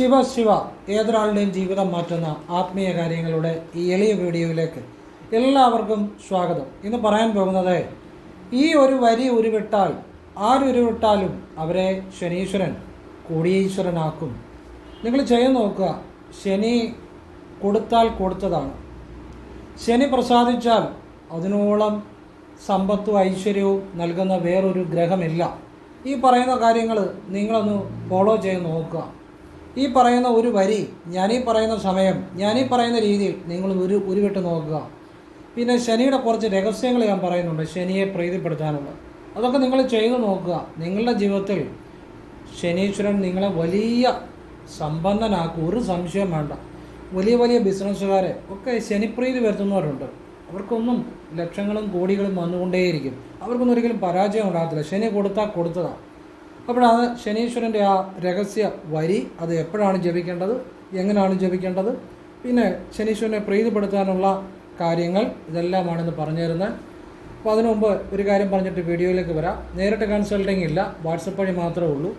ശിവ ശിവ ഏതൊരാളുടെയും ജീവിതം മാറ്റുന്ന ആത്മീയ കാര്യങ്ങളുടെ ഈ എളിയ വീഡിയോയിലേക്ക് എല്ലാവർക്കും സ്വാഗതം. ഇന്ന് പറയാൻ പോകുന്നത് ഈ ഒരു വരി ഉരുവിട്ടാൽ ആരുരുവിട്ടാലും അവരെ ശനീശ്വരൻ കോടീശ്വരനാക്കും. നിങ്ങൾ ചെയ്ത് നോക്കുക ശനി കൊടുത്താൽ കൊടുത്തതാണ്. ശനി പ്രസാദിച്ചാൽ അതിനോളം സമ്പത്തും ഐശ്വര്യവും നൽകുന്ന വേറൊരു ഗ്രഹമില്ല. ഈ പറയുന്ന കാര്യങ്ങൾ നിങ്ങളൊന്ന് ഫോളോ ചെയ്ത് നോക്കുക. ഈ പറയുന്ന ഒരു വരി ഞാനീ പറയുന്ന സമയം ഞാനീ പറയുന്ന രീതിയിൽ നിങ്ങൾ ഒരു ഉരുവിട്ട് നോക്കുക. പിന്നെ ശനിയുടെ കുറച്ച് രഹസ്യങ്ങൾ ഞാൻ പറയുന്നുണ്ട് ശനിയെ പ്രീതിപ്പെടുത്താനുള്ള അതൊക്കെ നിങ്ങൾ ചെയ്തു നോക്കുക. നിങ്ങളുടെ ജീവിതത്തിൽ ശനീശ്വരൻ നിങ്ങളെ വലിയ സമ്പന്നനാക്കും ഒരു സംശയം വേണ്ട. വലിയ വലിയ ബിസിനസ്സുകാരെ ഒക്കെ ശനിപ്രീതി വരുത്തുന്നവരുണ്ട്. അവർക്കൊന്നും ലക്ഷങ്ങളും കോടികളും വന്നുകൊണ്ടേയിരിക്കും. അവർക്കൊന്നും ഒരിക്കലും പരാജയം ഉണ്ടാകത്തില്ല. ശനി കൊടുത്താൽ കൊടുത്തതാണ് അപ്പോഴാണ് ശനീശ്വരന്റെ ആ രഹസ്യ വരി അത് എപ്പോഴാണ് ജപിക്കേണ്ടത് എങ്ങനെയാണ് ജപിക്കേണ്ടത് പിന്നെ ശനീശ്വരനെ പ്രീതിപ്പെടുത്താനുള്ള കാര്യങ്ങൾ ഇതെല്ലാമാണെന്ന് പറഞ്ഞു തരുന്നത് അപ്പോൾ അതിനു മുമ്പ് ഒരു കാര്യം പറഞ്ഞിട്ട് വീഡിയോയിലേക്ക് വരാം. നേരിട്ട് കൺസൾട്ടിങ് ഇല്ല വാട്സപ്പ് വഴി മാത്രമേ ഉള്ളൂ.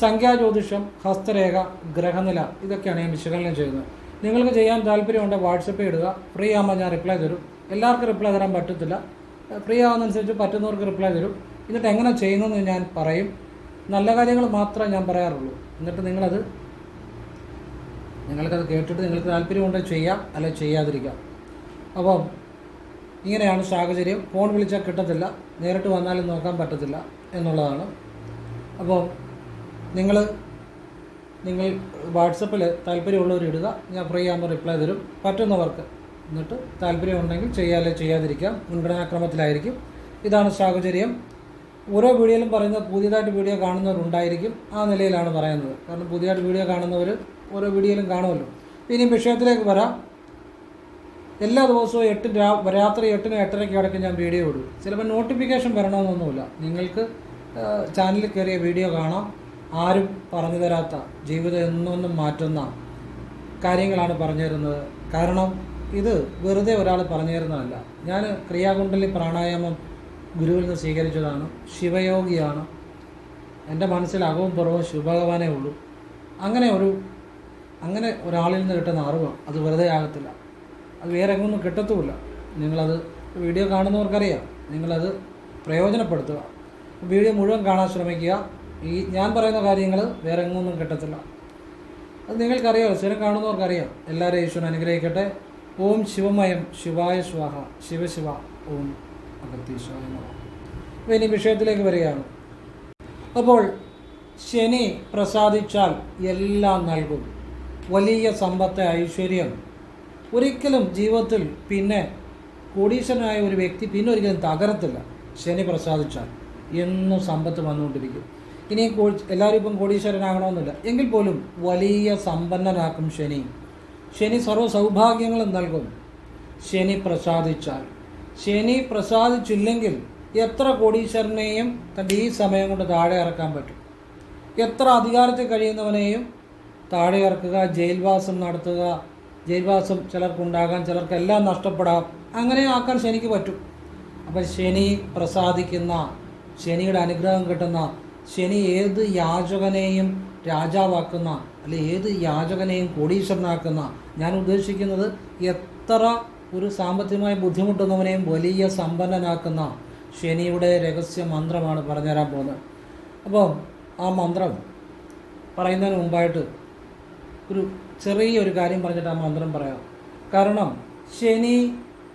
സംഖ്യാജ്യോതിഷം ഹസ്തരേഖ ഗ്രഹനില ഇതൊക്കെയാണ് ഞാൻ വിശകലനം ചെയ്യുന്നത്. നിങ്ങൾക്ക് ചെയ്യാൻ താല്പര്യമുണ്ട് വാട്സപ്പിൽ ഇടുക. ഫ്രീ ആകുമ്പോൾ ഞാൻ റിപ്ലൈ തരും. എല്ലാവർക്കും റിപ്ലൈ തരാൻ പറ്റത്തില്ല. ഫ്രീ ആകുന്നതനുസരിച്ച് പറ്റുന്നവർക്ക് റിപ്ലൈ തരും. എന്നിട്ട് എങ്ങനെ ചെയ്യുന്നതെന്ന് ഞാൻ പറയും. നല്ല കാര്യങ്ങൾ മാത്രമേ ഞാൻ പറയാറുള്ളൂ. എന്നിട്ട് നിങ്ങളത് നിങ്ങൾക്കത് കേട്ടിട്ട് നിങ്ങൾക്ക് താല്പര്യമുണ്ടെങ്കിൽ ചെയ്യാം അല്ലെ ചെയ്യാതിരിക്കാം. അപ്പം ഇങ്ങനെയാണ് സാഹചര്യം. ഫോൺ വിളിച്ചാൽ കിട്ടത്തില്ല. നേരിട്ട് വന്നാലും നോക്കാൻ പറ്റത്തില്ല എന്നുള്ളതാണ്. അപ്പോൾ നിങ്ങൾ നിങ്ങൾ വാട്സപ്പിൽ താല്പര്യമുള്ളവർ ഇടുക. ഞാൻ ഫ്രീ ആകുമ്പോൾ റിപ്ലൈ തരും. പറ്റുന്നവർക്ക് എന്നിട്ട് താല്പര്യമുണ്ടെങ്കിൽ ചെയ്യാല്ലേ ചെയ്യാതിരിക്കാം. മുൻഗണനാക്രമത്തിലായിരിക്കും. ഇതാണ് സാഹചര്യം. ഓരോ വീഡിയോയിലും പറയുന്നത് പുതിയതായിട്ട് വീഡിയോ കാണുന്നവരുണ്ടായിരിക്കും ആ നിലയിലാണ് പറയുന്നത്. കാരണം പുതിയതായിട്ട് വീഡിയോ കാണുന്നവർ ഓരോ വീഡിയോയിലും കാണുമല്ലോ. ഇനി വിഷയത്തിലേക്ക് വരാം. എല്ലാ ദിവസവും എട്ട് രാത്രി എട്ടിന് എട്ടരയ്ക്ക് ഇടയ്ക്ക് ഞാൻ വീഡിയോ ഇടും. ചിലപ്പോൾ നോട്ടിഫിക്കേഷൻ വരണമെന്നൊന്നുമില്ല. നിങ്ങൾക്ക് ചാനലിൽ കയറിയ വീഡിയോ കാണാം. ആരും പറഞ്ഞു തരാത്ത ജീവിതം എന്നൊന്നും മാറ്റുന്ന കാര്യങ്ങളാണ് പറഞ്ഞു തരുന്നത്. കാരണം ഇത് വെറുതെ ഒരാൾ പറഞ്ഞു തരുന്നതല്ല. ഞാൻ ക്രിയാകുണ്ടലി പ്രാണായാമം ഗുരുവിൽ നിന്ന് സ്വീകരിച്ചതാണ്. ശിവയോഗിയാണ്. എന്റെ മനസ്സിൽ അകവും പുറവും ശിവഭഗവാനേ ഉള്ളൂ. അങ്ങനെ ഒരു അങ്ങനെ ഒരാളിൽ നിന്ന് കിട്ടുന്ന അറിവ് അത് വെറുതെ ആകത്തില്ല. അത് വേറെ എങ്ങൊന്നും കിട്ടത്തുമില്ല. നിങ്ങളത് വീഡിയോ കാണുന്നവർക്കറിയാം. നിങ്ങളത് പ്രയോജനപ്പെടുത്തുക. വീഡിയോ മുഴുവൻ കാണാൻ ശ്രമിക്കുക. ഈ ഞാൻ പറയുന്ന കാര്യങ്ങൾ വേറെ എങ്ങൊന്നും കിട്ടത്തില്ല. അത് നിങ്ങൾക്കറിയാമോ സ്ഥിരം കാണുന്നവർക്കറിയാം. എല്ലാവരെയും ഈശ്വരൻ അനുഗ്രഹിക്കട്ടെ. ഓം ശിവമയം ശിവായ സ്വാഹ. ശിവശിവ ഓം. അഗത്തീശ്വരായ അപ്പോൾ ഇനി വിഷയത്തിലേക്ക് വരികയാണ്. അപ്പോൾ ശനി പ്രസാദിച്ചാൽ എല്ലാം നൽകും. വലിയ സമ്പത്ത് ഐശ്വര്യം. ഒരിക്കലും ജീവിതത്തിൽ പിന്നെ കോടീശ്വരനായ ഒരു വ്യക്തി പിന്നെ ഒരിക്കലും തകരത്തില്ല. ശനി പ്രസാദിച്ചാൽ എന്നും സമ്പത്ത് വന്നുകൊണ്ടിരിക്കും. ഇനി എല്ലാവരും ഇപ്പം കോടീശ്വരനാകണമെന്നില്ല. എങ്കിൽ പോലും വലിയ സമ്പന്നനാക്കും ശനി. ശനി സർവ സൗഭാഗ്യങ്ങളും നൽകും. ശനി പ്രസാദിച്ചാൽ ശനി പ്രസാദിച്ചില്ലെങ്കിൽ എത്ര കോടീശ്വരനെയും തന്റെ ഈ സമയം കൊണ്ട് താഴെ ഇറക്കാൻ പറ്റും? എത്ര അധികാരത്തിൽ കഴിയുന്നവനെയും താഴെ ഇറക്കുക ജയിൽവാസം നടത്തുക ജയിൽവാസം ചിലർക്കുണ്ടാകാം ചിലർക്കെല്ലാം നഷ്ടപ്പെടാം. അങ്ങനെ ആക്കാൻ ശനിക്ക് പറ്റും. അപ്പം ശനി പ്രസാദിക്കുന്ന ശനിയുടെ അനുഗ്രഹം കിട്ടുന്ന ശനി ഏത് യാചകനെയും രാജാവാക്കുന്ന അല്ലെ ഏത് യാചകനെയും കോടീശ്വരനാക്കുന്ന ഞാൻ ഉദ്ദേശിക്കുന്നത് എത്ര ഒരു സാമ്പത്തികമായി ബുദ്ധിമുട്ടുന്നവനെയും വലിയ സമ്പന്നനാക്കുന്ന ശനിയുടെ രഹസ്യ മന്ത്രമാണ് പറഞ്ഞുതരാൻ പോകുന്നത്. അപ്പോൾ ആ മന്ത്രം പറയുന്നതിന് മുമ്പായിട്ട് ഒരു ചെറിയൊരു കാര്യം പറഞ്ഞിട്ട് ആ മന്ത്രം പറയാം. കാരണം ശനി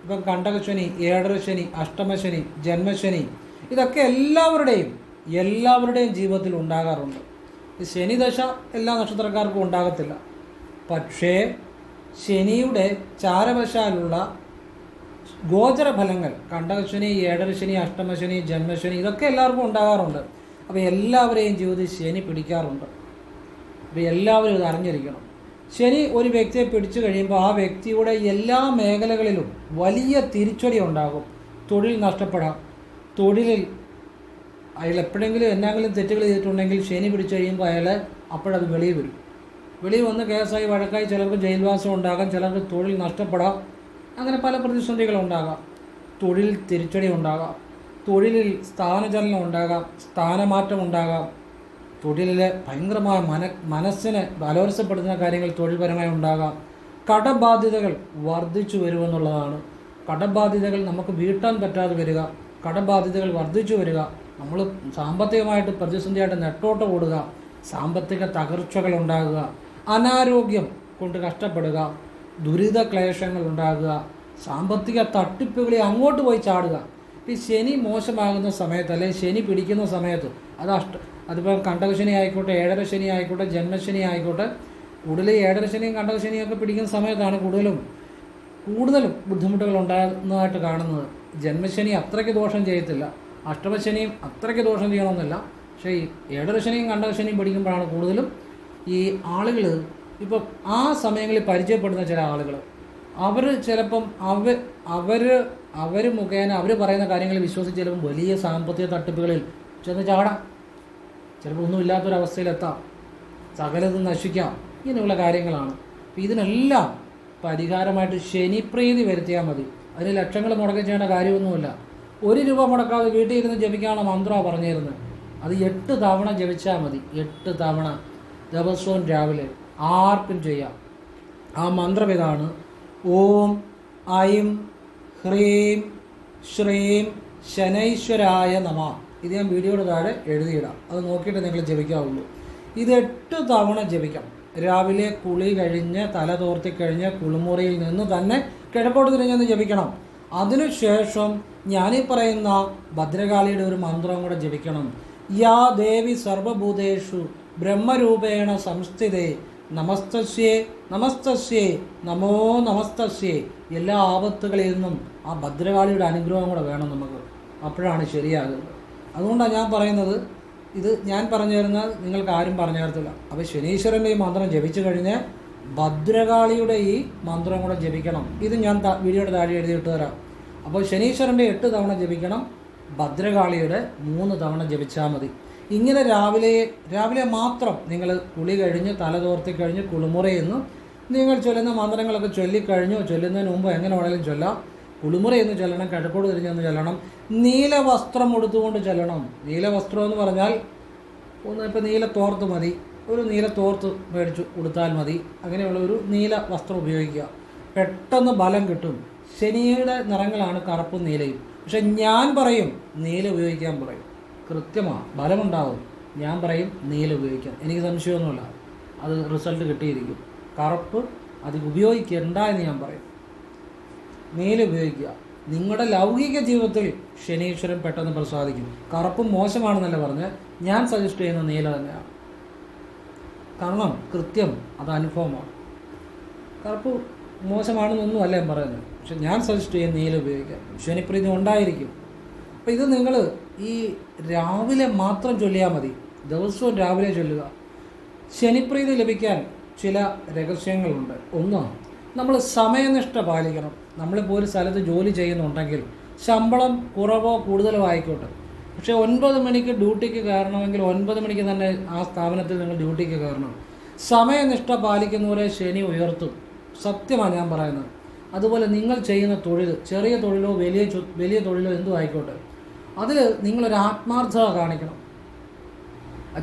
ഇപ്പം കണ്ടകശനി ഏഴര ശനി അഷ്ടമശനി ജന്മശനി ഇതൊക്കെ എല്ലാവരുടെയും എല്ലാവരുടെയും ജീവിതത്തിൽ ഉണ്ടാകാറുണ്ട്. ശനിദശ എല്ലാ നക്ഷത്രക്കാർക്കും ഉണ്ടാകത്തില്ല. പക്ഷേ ശനിയുടെ ചാരവശാലുള്ള ഗോചരഫലങ്ങൾ കണ്ടകശനി ഏഴരശനി അഷ്ടമശനി ജന്മശനി ഇതൊക്കെ എല്ലാവർക്കും ഉണ്ടാകാറുണ്ട്. അപ്പോൾ എല്ലാവരെയും ജീവിതത്തിൽ ശനി പിടിക്കാറുണ്ട്. അപ്പോൾ എല്ലാവരും ഇത് അറിഞ്ഞിരിക്കണം. ശനി ഒരു വ്യക്തിയെ പിടിച്ചു കഴിയുമ്പോൾ ആ വ്യക്തിയുടെ എല്ലാ മേഖലകളിലും വലിയ തിരിച്ചടി ഉണ്ടാകും. തൊഴിൽ നഷ്ടപ്പെടാം. തൊഴിലിൽ അയാൾ എപ്പോഴെങ്കിലും എന്നെങ്കിലും തെറ്റുകൾ ചെയ്തിട്ടുണ്ടെങ്കിൽ ശനി പിടിച്ചു കഴിയുമ്പോൾ അയാൾ അപ്പോഴത് വെളിയിൽ വരും. വെളിയിൽ വന്ന് കേസായി വഴക്കായി ചിലർക്ക് ജയിൽവാസം ഉണ്ടാകാം ചിലർക്ക് തൊഴിൽ നഷ്ടപ്പെടാം. അങ്ങനെ പല പ്രതിസന്ധികളും ഉണ്ടാകാം. തൊഴിൽ തിരിച്ചടി ഉണ്ടാകാം. തൊഴിലിൽ സ്ഥാനചലനം ഉണ്ടാകാം സ്ഥാനമാറ്റം ഉണ്ടാകാം. തൊഴിലിലെ ഭയങ്കരമായ മന മനസ്സിനെ ബലോത്സപ്പെടുത്തുന്ന കാര്യങ്ങൾ തൊഴിൽപരമായി ഉണ്ടാകാം. കടബാധ്യതകൾ വർദ്ധിച്ചു വരുമെന്നുള്ളതാണ്. കടബാധ്യതകൾ നമുക്ക് വീട്ടാൻ പറ്റാതെ വരിക. കടബാധ്യതകൾ വർദ്ധിച്ചു വരിക. നമ്മൾ സാമ്പത്തികമായിട്ട് പ്രതിസന്ധിയായിട്ട് നെട്ടോട്ട് കൂടുക സാമ്പത്തിക തകർച്ചകൾ ഉണ്ടാകുക. അനാരോഗ്യം കൊണ്ട് കഷ്ടപ്പെടുക ദുരിത ക്ലേശങ്ങൾ ഉണ്ടാകുക സാമ്പത്തിക തട്ടിപ്പുകളെ അങ്ങോട്ട് പോയി ചാടുക. ഈ ശനി മോശമാകുന്ന സമയത്ത് അല്ലെങ്കിൽ ശനി പിടിക്കുന്ന സമയത്ത് അത് അഷ്ട അതിപ്പോൾ കണ്ടകശനി ആയിക്കോട്ടെ ഏഴര ശനി ആയിക്കോട്ടെ ജന്മശനി ആയിക്കോട്ടെ കൂടുതൽ ഏഴര ശനിയും കണ്ടകശനിയും ഒക്കെ പിടിക്കുന്ന സമയത്താണ് കൂടുതലും കൂടുതലും ബുദ്ധിമുട്ടുകൾ ഉണ്ടാകുന്നതായിട്ട് കാണുന്നത്. ജന്മശനി അത്രയ്ക്ക് ദോഷം ചെയ്യത്തില്ല. അഷ്ടമശനിയും അത്രയ്ക്ക് ദോഷം ചെയ്യണമെന്നില്ല. പക്ഷേ ഈ ഏഴര ശനിയും കണ്ടകശനിയും പിടിക്കുമ്പോഴാണ് കൂടുതലും ഈ ആളുകൾ ഇപ്പം ആ സമയങ്ങളിൽ പരിചയപ്പെടുന്ന ചില ആളുകൾ അവർ ചിലപ്പം അവർ അവർ അവർ മുഖേന അവർ പറയുന്ന കാര്യങ്ങൾ വിശ്വസിച്ച് ചിലപ്പം വലിയ സാമ്പത്തിക തട്ടിപ്പുകളിൽ ചെന്ന് ചാടാം. ചിലപ്പോൾ ഒന്നുമില്ലാത്തൊരവസ്ഥയിലെത്താം സകലത് നശിക്കാം. ഇങ്ങനെയുള്ള കാര്യങ്ങളാണ്. അപ്പം ഇതിനെല്ലാം പരിഹാരമായിട്ട് ശനിപ്രീതി വരുത്തിയാൽ മതി. അതിന് ലക്ഷങ്ങൾ മുടക്കം ചെയ്യേണ്ട കാര്യമൊന്നുമില്ല. ഒരു രൂപ മുടക്കാതെ വീട്ടിൽ ഇരുന്ന് ജപിക്കാനുള്ള മന്ത്രമാണ് പറഞ്ഞിരുന്നത്. അത് എട്ട് തവണ ജപിച്ചാൽ മതി. എട്ട് തവണ ദിവസവും രാവിലെ ആർക്കും ചെയ്യാം. ആ മന്ത്രം ഇതാണ്. ഓം ഐം ഹ്രീം ശ്രീം ശനൈശ്വരായ നമ. ഇത് ഞാൻ വീഡിയോയുടെ താഴെ എഴുതിയിടാം. അത് നോക്കിയിട്ട് നിങ്ങൾ ജപിക്കാവുള്ളൂ. ഇത് എട്ട് തവണ ജപിക്കാം. രാവിലെ കുളി കഴിഞ്ഞ് തല തോർത്തി കഴിഞ്ഞ് കുളിമുറിയിൽ നിന്ന് തന്നെ കിഴക്കോട്ട് തിരിഞ്ഞൊന്ന് ജപിക്കണം. അതിനുശേഷം ഞാനീ പറയുന്ന ഭദ്രകാളിയുടെ ഒരു മന്ത്രം കൂടെ ജപിക്കണം. യാ ദേവി സർവഭൂതേഷു ബ്രഹ്മരൂപേണ സംസ്ഥിതേ നമസ്തസ്യേ നമസ്തസ്യേ നമോ നമസ്തസ്യേ. എല്ലാ ആപത്തുകളിൽ നിന്നും ആ ഭദ്രകാളിയുടെ അനുഗ്രഹം കൂടെ വേണം നമുക്ക്. അപ്പോഴാണ് ശരിയാകുന്നത്. അതുകൊണ്ടാണ് ഞാൻ പറയുന്നത് ഇത് ഞാൻ പറഞ്ഞു തരുന്ന നിങ്ങൾക്ക് ആരും പറഞ്ഞു തരത്തില്ല. അപ്പോൾ ശനീശ്വരന്റെ ഈ മന്ത്രം ജപിച്ചു കഴിഞ്ഞ് ഭദ്രകാളിയുടെ ഈ മന്ത്രം കൂടെ ജപിക്കണം. ഇത് ഞാൻ വീഡിയോയുടെ താഴെ എഴുതിയിട്ട് തരാം. അപ്പോൾ ശനീശ്വരന്റെ എട്ട് തവണ ജപിക്കണം ഭദ്രകാളിയുടെ മൂന്ന് തവണ ജപിച്ചാൽ മതി. ഇങ്ങനെ രാവിലെ രാവിലെ മാത്രം നിങ്ങൾ കുളി കഴിഞ്ഞ് തല തോർത്തി കഴിഞ്ഞ് കുളിമുറയെന്ന്. നിങ്ങൾ ചൊല്ലുന്ന മന്ത്രങ്ങളൊക്കെ ചൊല്ലിക്കഴിഞ്ഞോ ചൊല്ലുന്നതിന് മുമ്പ് എങ്ങനെ വേണേലും ചൊല്ലാം. കുളിമുറ നിന്ന് ചൊല്ലണം കിഴക്കോട് തിരിഞ്ഞെന്ന് ചൊല്ലണം. നീല വസ്ത്രം ഉടുത്തുകൊണ്ട് ചൊല്ലണം. നീല വസ്ത്രം എന്ന് പറഞ്ഞാൽ ഒന്ന് ഇപ്പോൾ നീല തോർത്ത് മതി ഒരു നീല തോർത്ത് മേടിച്ചു ഉടുത്താൽ മതി. അങ്ങനെയുള്ള ഒരു നീല വസ്ത്രം ഉപയോഗിക്കുക. പെട്ടെന്ന് ബലം കിട്ടും. ശനിയുടെ നിറങ്ങളാണ് കറുപ്പും നീലയും. പക്ഷെ ഞാൻ പറയും നീല ഉപയോഗിക്കാൻ പറയും. കൃത്യമാണ്. ബലമുണ്ടാവും. ഞാൻ പറയും നീല ഉപയോഗിക്കാം. എനിക്ക് സംശയമൊന്നുമില്ല. അത് റിസൾട്ട് കിട്ടിയിരിക്കും. കറുപ്പ് അത് ഉപയോഗിക്കണ്ട എന്ന് ഞാൻ പറയും. നീല ഉപയോഗിക്കുക. നിങ്ങളുടെ ലൗകിക ജീവിതത്തിൽ ശനീശ്വരൻ പെട്ടെന്ന് പ്രസാദിക്കും കറുപ്പും മോശമാണെന്നല്ല പറഞ്ഞ് ഞാൻ സജസ്റ്റ് ചെയ്യുന്ന നീല തന്നെയാണ്. കാരണം കൃത്യം അത് അനുഭവമാണ്. കറുപ്പ് മോശമാണെന്നൊന്നും അല്ല ഞാൻ പറയുന്നത്. പക്ഷെ ഞാൻ സജസ്റ്റ് ചെയ്യുന്ന നീല ഉപയോഗിക്കാം ശനിപ്രീതി ഉണ്ടായിരിക്കും. അപ്പോൾ ഇത് നിങ്ങൾ ഈ രാവിലെ മാത്രം ചൊല്ലിയാൽ മതി. ദിവസവും രാവിലെ ചൊല്ലുക. ശനിപ്രീതി ലഭിക്കാൻ ചില രഹസ്യങ്ങളുണ്ട്. ഒന്ന് നമ്മൾ സമയനിഷ്ഠ പാലിക്കണം. നമ്മളിപ്പോൾ ഒരു സ്ഥലത്ത് ജോലി ചെയ്യുന്നുണ്ടെങ്കിൽ ശമ്പളം കുറവോ കൂടുതലോ ആയിക്കോട്ടെ. പക്ഷേ ഒൻപത് മണിക്ക് ഡ്യൂട്ടിക്ക് കയറണമെങ്കിൽ ഒൻപത് മണിക്ക് തന്നെ ആ സ്ഥാപനത്തിൽ നിങ്ങൾ ഡ്യൂട്ടിക്ക് കയറണം. സമയനിഷ്ഠ പാലിക്കുന്നവരെ ശനി ഉയർത്തും. സത്യമാണ് ഞാൻ പറയുന്നത്. അതുപോലെ നിങ്ങൾ ചെയ്യുന്ന തൊഴിൽ ചെറിയ തൊഴിലോ വലിയ വലിയ തൊഴിലോ എന്തോ ആയിക്കോട്ടെ. അതിൽ നിങ്ങളൊരു ആത്മാർത്ഥത കാണിക്കണം.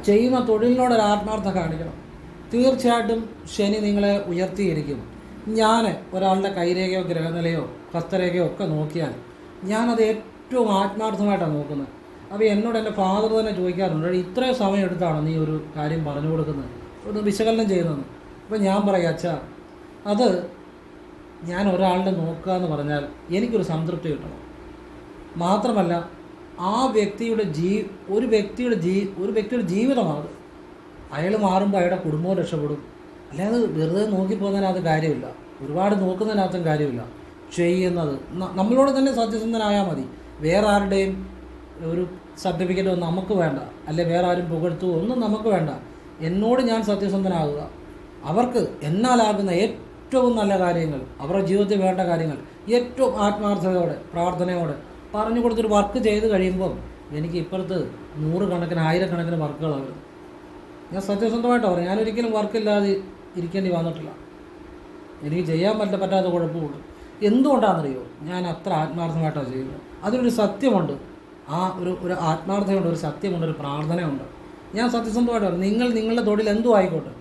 ചെയ്യുന്ന തൊഴിലിനോടൊരു ആത്മാർത്ഥത കാണിക്കണം. തീർച്ചയായിട്ടും ശനി നിങ്ങളെ ഉയർത്തിയിരിക്കും. ഞാൻ ഒരാളുടെ കൈരേഖയോ ഗ്രഹനിലയോ ഹസ്തരേഖയോ ഒക്കെ നോക്കിയാൽ ഞാനത് ഏറ്റവും ആത്മാർത്ഥമായിട്ടാണ് നോക്കുന്നത്. അപ്പോൾ എന്നോട് എന്റെ ഫാദർ തന്നെ ചോദിക്കാറുണ്ട് "എടീ, ഇത്രയും സമയം എടുത്താണ് നീ ഒരു കാര്യം പറഞ്ഞു കൊടുക്കുന്നത്? ഒന്ന് വിശകലനം ചെയ്യുന്നത് അപ്പോൾ ഞാൻ പറയാം അച്ഛാ അത് ഞാൻ ഒരാളുടെ നോക്കുക എന്ന് പറഞ്ഞാൽ എനിക്കൊരു സംതൃപ്തി കിട്ടണം. മാത്രമല്ല ആ വ്യക്തിയുടെ ജീ ഒരു വ്യക്തിയുടെ ജീ ഒരു വ്യക്തിയുടെ ജീവിതമാണ് അയാൾ മാറുമ്പോൾ അയാളുടെ കുടുംബവും രക്ഷപ്പെടും. അല്ലാതെ വെറുതെ നോക്കിപ്പോകുന്നതിനകത്ത് കാര്യമില്ല. ഒരുപാട് നോക്കുന്നതിനകത്തും കാര്യമില്ല. ചെയ്യുന്നത് നമ്മളോട് തന്നെ സത്യസന്ധനായാൽ മതി. വേറെ ആരുടെയും ഒരു സർട്ടിഫിക്കറ്റ് നമുക്ക് വേണ്ട. അല്ലെ വേറെ ആരും പുകഴ്ത്തു ഒന്നും നമുക്ക് വേണ്ട. എന്നോട് ഞാൻ സത്യസന്ധനാകുക. അവർക്ക് എന്നാലാകുന്ന ഏറ്റവും നല്ല കാര്യങ്ങൾ അവരുടെ ജീവിതത്തിൽ വേണ്ട കാര്യങ്ങൾ ഏറ്റവും ആത്മാർത്ഥതയോടെ പ്രാർത്ഥനയോടെ പറഞ്ഞു കൊടുത്തൊരു വർക്ക് ചെയ്ത് കഴിയുമ്പം എനിക്ക് ഇപ്പുറത്ത് നൂറുകണക്കിന് ആയിരക്കണക്കിന് വർക്കുകളാണ്. ഞാൻ സത്യസന്ധമായിട്ട് പറയും ഞാനൊരിക്കലും വർക്കില്ലാതെ ഇരിക്കേണ്ടി വന്നിട്ടില്ല. എനിക്ക് ചെയ്യാൻ പറ്റ പറ്റാത്ത കുഴപ്പമുണ്ട്. എന്തുകൊണ്ടാണെന്നറിയോ? ഞാൻ അത്ര ആത്മാർത്ഥമായിട്ടാണ് ചെയ്യുന്നത്. അതിനൊരു സത്യമുണ്ട്. ആ ഒരു ഒരു ആത്മാർത്ഥതയുണ്ട് ഒരു സത്യമുണ്ട് ഒരു പ്രാർത്ഥനയുണ്ട്. ഞാൻ സത്യസന്ധമായിട്ട് പറയും നിങ്ങൾ നിങ്ങളുടെ തൊഴിൽ എന്തും ആയിക്കോട്ടെ.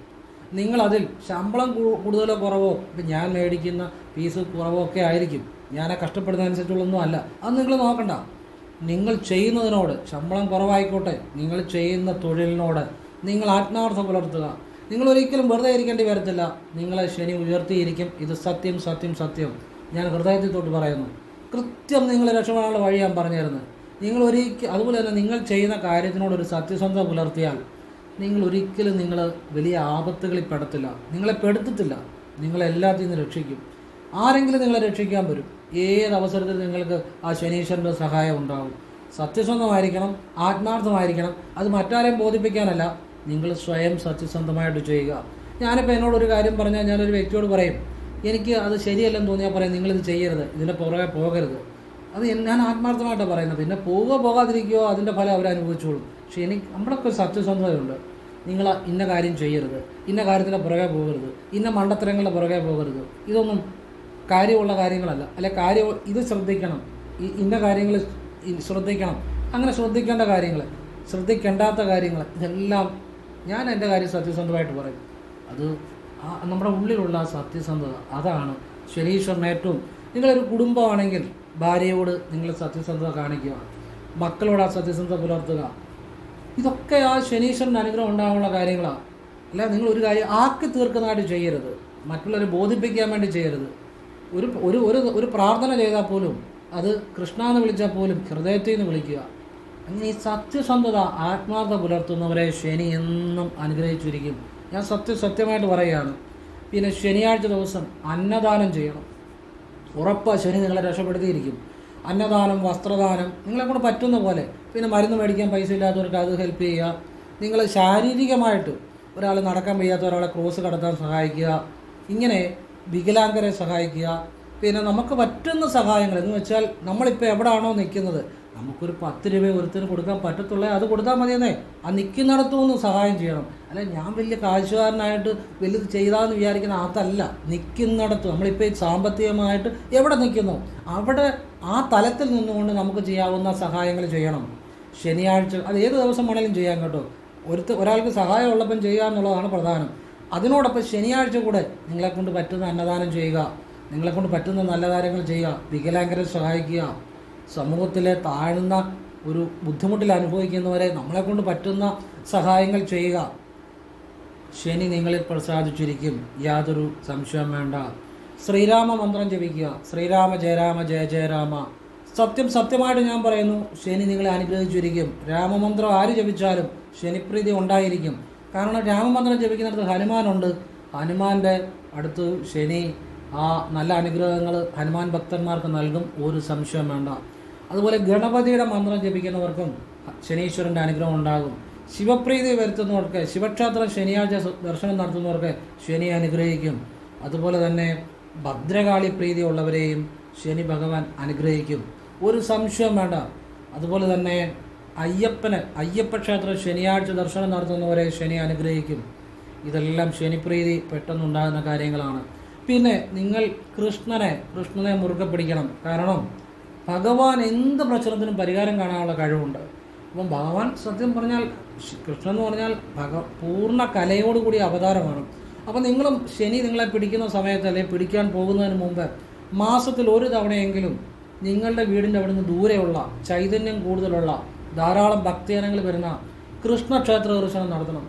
നിങ്ങളതിൽ ശമ്പളം കൂടുതലോ കുറവോ ഇപ്പം ഞാൻ മേടിക്കുന്ന ഫീസ് കുറവോ ഒക്കെ ആയിരിക്കും. ഞാൻ ആ കഷ്ടപ്പെടുന്നതനുസരിച്ചുള്ളൊന്നും അല്ല. അത് നിങ്ങൾ നോക്കണ്ട. നിങ്ങൾ ചെയ്യുന്നതിനോട് ശമ്പളം കുറവായിക്കോട്ടെ. നിങ്ങൾ ചെയ്യുന്ന തൊഴിലിനോട് നിങ്ങൾ ആത്മാർത്ഥം പുലർത്തുക. നിങ്ങൾ ഒരിക്കലും വെറുതെ ഇരിക്കേണ്ടി വരത്തില്ല. നിങ്ങളെ ശനി ഉയർത്തിയിരിക്കും. ഇത് സത്യം സത്യം സത്യം. ഞാൻ ഹൃദയത്തിൽ തൊട്ട് പറയുന്നു. കൃത്യം നിങ്ങൾ രക്ഷപ്പെടാനുള്ള വഴി ഞാൻ പറഞ്ഞിരുന്നു. നിങ്ങൾ ഒരിക്കൽ അതുപോലെ തന്നെ നിങ്ങൾ ചെയ്യുന്ന കാര്യത്തിനോട് ഒരു സത്യസന്ധത പുലർത്തിയാൽ നിങ്ങൾ ഒരിക്കലും നിങ്ങൾ വലിയ ആപത്തുകളിൽ പെടത്തില്ല. നിങ്ങളെ പെടുത്തത്തില്ല. നിങ്ങളെല്ലാത്തിൽ നിന്ന് രക്ഷിക്കും. ആരെങ്കിലും നിങ്ങളെ രക്ഷിക്കാൻ വരും. ഏത് അവസരത്തിൽ നിങ്ങൾക്ക് ആ ശനീശ്വരന്റെ സഹായം ഉണ്ടാകും സത്യസന്ധമായിരിക്കണം ആത്മാർത്ഥമായിരിക്കണം. അത് മറ്റാരെയും ബോധിപ്പിക്കാനല്ല. നിങ്ങൾ സ്വയം സത്യസന്ധമായിട്ട് ചെയ്യുക. ഞാനിപ്പോൾ എന്നോടൊരു കാര്യം പറഞ്ഞാൽ ഞാനൊരു വ്യക്തിയോട് പറയും എനിക്ക് അത് ശരിയല്ലെന്ന് തോന്നിയാൽ പറയാം നിങ്ങളിത് ചെയ്യരുത്. ഇതിന്റെ പുറകെ പോകരുത്. അത് ഞാൻ ആത്മാർത്ഥമായിട്ടാണ് പറയുന്നത്. പിന്നെ പോവുക പോകാതിരിക്കുകയോ അതിന്റെ ഫലം അവർ അനുഭവിച്ചോളും. പക്ഷേ എനിക്ക് നമ്മളൊക്കെ ഒക്കെ സത്യസന്ധതയുണ്ട്. നിങ്ങൾ ഇന്ന കാര്യം ചെയ്യരുത്. ഇന്ന കാര്യത്തിന്റെ പുറകെ പോകരുത്. ഇന്ന മണ്ടത്തരങ്ങളുടെ പുറകെ പോകരുത്. ഇതൊന്നും കാര്യമുള്ള കാര്യങ്ങളല്ല. അല്ലെ കാര്യം ഇത് ശ്രദ്ധിക്കണം. ഈ ഇന്ന കാര്യങ്ങൾ ശ്രദ്ധിക്കണം. അങ്ങനെ ശ്രദ്ധിക്കേണ്ട കാര്യങ്ങൾ ശ്രദ്ധിക്കേണ്ടാത്ത കാര്യങ്ങൾ ഇതെല്ലാം ഞാൻ എന്റെ കാര്യം സത്യസന്ധമായിട്ട് പറയും. അത് നമ്മുടെ ഉള്ളിലുള്ള ആ സത്യസന്ധത അതാണ് ശനീശ്വരൻ ഏറ്റവും നിങ്ങളൊരു കുടുംബമാണെങ്കിൽ ഭാര്യയോട് നിങ്ങൾ സത്യസന്ധത കാണിക്കുക മക്കളോട് ആ സത്യസന്ധത പുലർത്തുക. ഇതൊക്കെ ആ ശനീശ്വരന്റെ അനുഗ്രഹം ഉണ്ടാകാനുള്ള കാര്യങ്ങളാണ് അല്ല നിങ്ങൾ ഒരു കാര്യം ആക്കി തീർക്കുന്നതായിട്ട് ചെയ്യരുത്. മറ്റുള്ളവരെ ബോധിപ്പിക്കാൻ വേണ്ടി ചെയ്യരുത്. ഒരു ഒരു ഒരു ഒരു പ്രാർത്ഥന ചെയ്താൽ പോലും അത് കൃഷ്ണ എന്ന് വിളിച്ചാൽ പോലും ഹൃദയത്തിൽ നിന്ന് വിളിക്കുക. അങ്ങനെ ഈ സത്യസന്ധത ആത്മാർത്ഥ പുലർത്തുന്നവരെ ശനി എന്നും അനുഗ്രഹിച്ചിരിക്കും. ഞാൻ സത്യസത്യമായിട്ട് പറയുകയാണ്. പിന്നെ ശനിയാഴ്ച ദിവസം അന്നദാനം ചെയ്യണം. ഉറപ്പാണ് ശനി നിങ്ങളെ രക്ഷപ്പെടുത്തിയിരിക്കും. അന്നദാനം വസ്ത്രദാനം നിങ്ങളെ കൊണ്ട് പറ്റുന്ന പോലെ. പിന്നെ മരുന്ന് മേടിക്കാൻ പൈസ ഇല്ലാത്തവർക്ക് അത് ഹെൽപ്പ് ചെയ്യുക. നിങ്ങൾ ശാരീരികമായിട്ട് ഒരാൾ നടക്കാൻ വയ്യാത്ത ഒരാളെ ക്രോസ് കടത്താൻ സഹായിക്കുക. ഇങ്ങനെ വികലാംഗരെ സഹായിക്കുക. പിന്നെ നമുക്ക് പറ്റുന്ന സഹായങ്ങൾ എന്ന് വെച്ചാൽ നമ്മളിപ്പോൾ എവിടെയാണോ നിൽക്കുന്നത്? നമുക്കൊരു പത്ത് രൂപ ഒരുത്തിന് കൊടുക്കാൻ പറ്റത്തുള്ളേ അത് കൊടുത്താൽ മതിയെന്നേ. ആ നിൽക്കുന്നിടത്തു നിന്ന് സഹായം ചെയ്യണം. അല്ല ഞാൻ വലിയ കാഴ്ചക്കാരനായിട്ട് വലുത് ചെയ്താന്ന് വിചാരിക്കുന്ന അതല്ല നിൽക്കുന്നിടത്ത് നമ്മളിപ്പോൾ സാമ്പത്തികമായിട്ട് എവിടെ നിൽക്കുന്നു? അവിടെ ആ തലത്തിൽ നിന്നുകൊണ്ട് നമുക്ക് ചെയ്യാവുന്ന സഹായങ്ങൾ ചെയ്യണം. ശനിയാഴ്ച അത് ഏത് ദിവസം വേണേലും ചെയ്യാം കേട്ടോ. ഒരു ഒരാൾക്ക് സഹായം ഉള്ളപ്പം ചെയ്യുക എന്നുള്ളതാണ് പ്രധാനം. അതിനോടൊപ്പം ശനിയാഴ്ച കൂടെ നിങ്ങളെക്കൊണ്ട് പറ്റുന്ന അന്നദാനം ചെയ്യുക. നിങ്ങളെക്കൊണ്ട് പറ്റുന്ന നല്ല കാര്യങ്ങൾ ചെയ്യുക. വികലാംഗരെ സഹായിക്കുക. സമൂഹത്തിലെ താഴ്ന്ന ഒരു ബുദ്ധിമുട്ടിൽ അനുഭവിക്കുന്നവരെ നമ്മളെക്കൊണ്ട് പറ്റുന്ന സഹായങ്ങൾ ചെയ്യുക. ശനി നിങ്ങളിൽ പ്രസാദിച്ചിരിക്കും. യാതൊരു സംശയം വേണ്ട. ശ്രീരാമ മന്ത്രം ജപിക്കുക. ശ്രീരാമ ജയരാമ ജയ ജയരാമ സത്യം സത്യമായിട്ട് ഞാൻ പറയുന്നു ശനി നിങ്ങളെ അനുഗ്രഹിച്ചിരിക്കും. രാമമന്ത്രം ആര് ജപിച്ചാലും ശനിപ്രീതി ഉണ്ടായിരിക്കും. കാരണം രാമമന്ത്രം ജപിക്കുന്നിടത്ത് ഹനുമാനുണ്ട്. ഹനുമാന്റെ അടുത്ത് ശനി ആ നല്ല അനുഗ്രഹങ്ങൾ ഹനുമാൻ ഭക്തന്മാർക്ക് നൽകും. ഒരു സംശയം വേണ്ട. അതുപോലെ ഗണപതിയുടെ മന്ത്രം ജപിക്കുന്നവർക്കും ശനീശ്വരന്റെ അനുഗ്രഹം ഉണ്ടാകും. ശിവപ്രീതി വരുത്തുന്നവർക്ക് ശിവക്ഷേത്രം ശനിയാഴ്ച ദർശനം നടത്തുന്നവർക്ക് ശനി അനുഗ്രഹിക്കും. അതുപോലെ തന്നെ ഭദ്രകാളി പ്രീതി ഉള്ളവരെയും ശനി ഭഗവാൻ അനുഗ്രഹിക്കും. ഒരു സംശയം വേണ്ട. അതുപോലെ തന്നെ അയ്യപ്പന് അയ്യപ്പ ക്ഷേത്രം ശനിയാഴ്ച ദർശനം നടത്തുന്നവരെ ശനി അനുഗ്രഹിക്കും. ഇതെല്ലാം ശനിപ്രീതി പെട്ടെന്നുണ്ടാകുന്ന കാര്യങ്ങളാണ്. പിന്നെ നിങ്ങൾ കൃഷ്ണനെ കൃഷ്ണനെ മുറുകെ പിടിക്കണം. കാരണം ഭഗവാൻ എന്ത് പ്രശ്നത്തിനും പരിഹാരം കാണാനുള്ള കഴിവുണ്ട്. അപ്പം ഭഗവാൻ സത്യം പറഞ്ഞാൽ കൃഷ്ണൻ എന്ന് പറഞ്ഞാൽ ഭഗ പൂർണ കലയോടുകൂടി അവതാരമാണ്. അപ്പം നിങ്ങളും ശനി നിങ്ങളെ പിടിക്കുന്ന സമയത്ത് അല്ലെങ്കിൽ പിടിക്കാൻ പോകുന്നതിന് മുമ്പ് മാസത്തിൽ ഒരു തവണയെങ്കിലും നിങ്ങളുടെ വീടിന്റെ അവിടെ നിന്ന് ദൂരെയുള്ള ചൈതന്യം കൂടുതലുള്ള ധാരാളം ഭക്തജനങ്ങൾ വരുന്ന കൃഷ്ണക്ഷേത്ര ദർശനം നടത്തണം.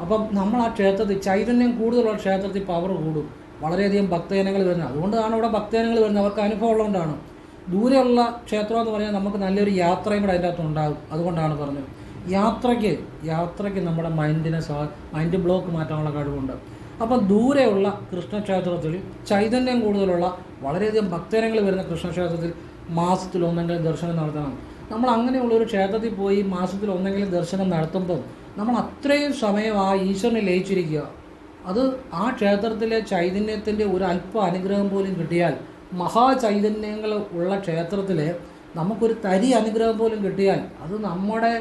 അപ്പം നമ്മൾ ആ ക്ഷേത്രത്തിൽ ചൈതന്യം കൂടുതലുള്ള ക്ഷേത്രത്തിൽ പവർ കൂടും. വളരെയധികം ഭക്തജനങ്ങൾ വരുന്നത്. അതുകൊണ്ടാണ് അവിടെ ഭക്തജനങ്ങൾ വരുന്നത്. അവർക്ക് അനുഭവം ഉള്ളതുകൊണ്ടാണ്. ദൂരെയുള്ള ക്ഷേത്രം എന്ന് പറഞ്ഞാൽ നമുക്ക് നല്ലൊരു യാത്രയും കൂടെ അതിന്റെ അകത്ത് ഉണ്ടാകും. അതുകൊണ്ടാണ് പറഞ്ഞത്. യാത്രയ്ക്ക് യാത്രയ്ക്ക് നമ്മുടെ മൈൻഡിനെ സാ മൈൻഡ് ബ്ലോക്ക് മാറ്റാനുള്ള കഴിവുണ്ട്. അപ്പം ദൂരെയുള്ള കൃഷ്ണക്ഷേത്രത്തിൽ ചൈതന്യം കൂടുതലുള്ള വളരെയധികം ഭക്തജനങ്ങൾ വരുന്ന കൃഷ്ണക്ഷേത്രത്തിൽ മാസത്തിൽ ഒന്നെങ്കിലും ദർശനം നടത്തണം. നമ്മൾ അങ്ങനെയുള്ളൊരു ക്ഷേത്രത്തിൽ പോയി മാസത്തിൽ ഒന്നെങ്കിലും ദർശനം നടത്തുമ്പം നമ്മൾ അത്രയും സമയം ആ ഈശ്വരനെ ലയിച്ചിരിക്കുക. അത് ആ ക്ഷേത്രത്തിലെ ചൈതന്യത്തിന്റെ ഒരു അല്പ അനുഗ്രഹം പോലും കിട്ടിയാൽ മഹാചൈതന്യങ്ങൾ ഉള്ള ക്ഷേത്രത്തിൽ നമുക്കൊരു തരി അനുഗ്രഹം പോലും കിട്ടിയാൽ അത് നമ്മുടെ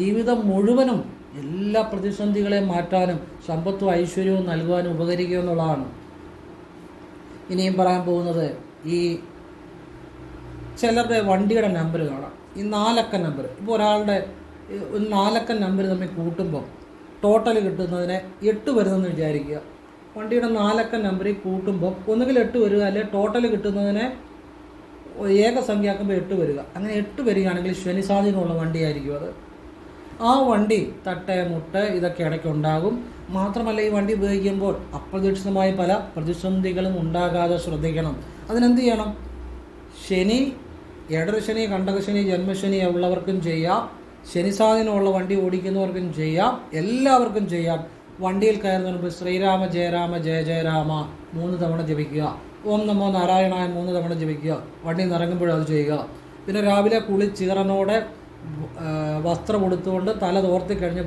ജീവിതം മുഴുവനും എല്ലാ പ്രതിസന്ധികളെയും മാറ്റാനും സമ്പത്തും ഐശ്വര്യവും നൽകുവാനും ഉപകരിക്കുക എന്നുള്ളതാണ്. ഇനിയും പറയാൻ പോകുന്നത് ഈ ചിലരുടെ വണ്ടിയുടെ നമ്പർ കാണാം. ഈ നാലക്ക നമ്പർ ഇപ്പോൾ ഒരാളുടെ ഒരു നാലക്ക നമ്പർ തമ്മിൽ കൂട്ടുമ്പോൾ ടോട്ടൽ കിട്ടുന്നതിനെ എട്ട് വരുന്നെന്ന് വിചാരിക്കുക. വണ്ടിയുടെ നാലക്ക നമ്പറിൽ കൂട്ടുമ്പോൾ ഒന്നുകിൽ എട്ട് വരിക അല്ലെങ്കിൽ ടോട്ടൽ കിട്ടുന്നതിനെ ഏകസംഖ്യയാക്കുമ്പോൾ എട്ട് വരിക. അങ്ങനെ എട്ട് വരികയാണെങ്കിൽ ശനി സ്വാധീനമുള്ള വണ്ടിയായിരിക്കും അത്. ആ വണ്ടി തട്ട മുട്ട ഇതൊക്കെ ഇടയ്ക്ക് ഉണ്ടാകും. മാത്രമല്ല ഈ വണ്ടി ഉപയോഗിക്കുമ്പോൾ അപ്രതീക്ഷിതമായ പല പ്രതിസന്ധികളും ഉണ്ടാകാതെ ശ്രദ്ധിക്കണം. അതിനെന്ത് ചെയ്യണം? ശനി ഏഴരശനി കണ്ടകശനി ജന്മശനി ഉള്ളവർക്കും ചെയ്യാം. ശനി സ്വാധീനമുള്ള വണ്ടി ഓടിക്കുന്നവർക്കും ചെയ്യാം. എല്ലാവർക്കും ചെയ്യാം. വണ്ടിയിൽ കയറുന്നതിന് മുമ്പ് ശ്രീരാമ ജയരാമ ജയ ജയരാമ മൂന്ന് തവണ ജപിക്കുക. ഓം നമോ നാരായണായ മൂന്ന് തവണ ജപിക്കുക. വണ്ടി നിറങ്ങുമ്പോഴും അത് ചെയ്യുക. പിന്നെ രാവിലെ കുളി ചീറനോടെ വസ്ത്രം ഉടുത്തുകൊണ്ട് തല തോർത്തി കഴിഞ്ഞ്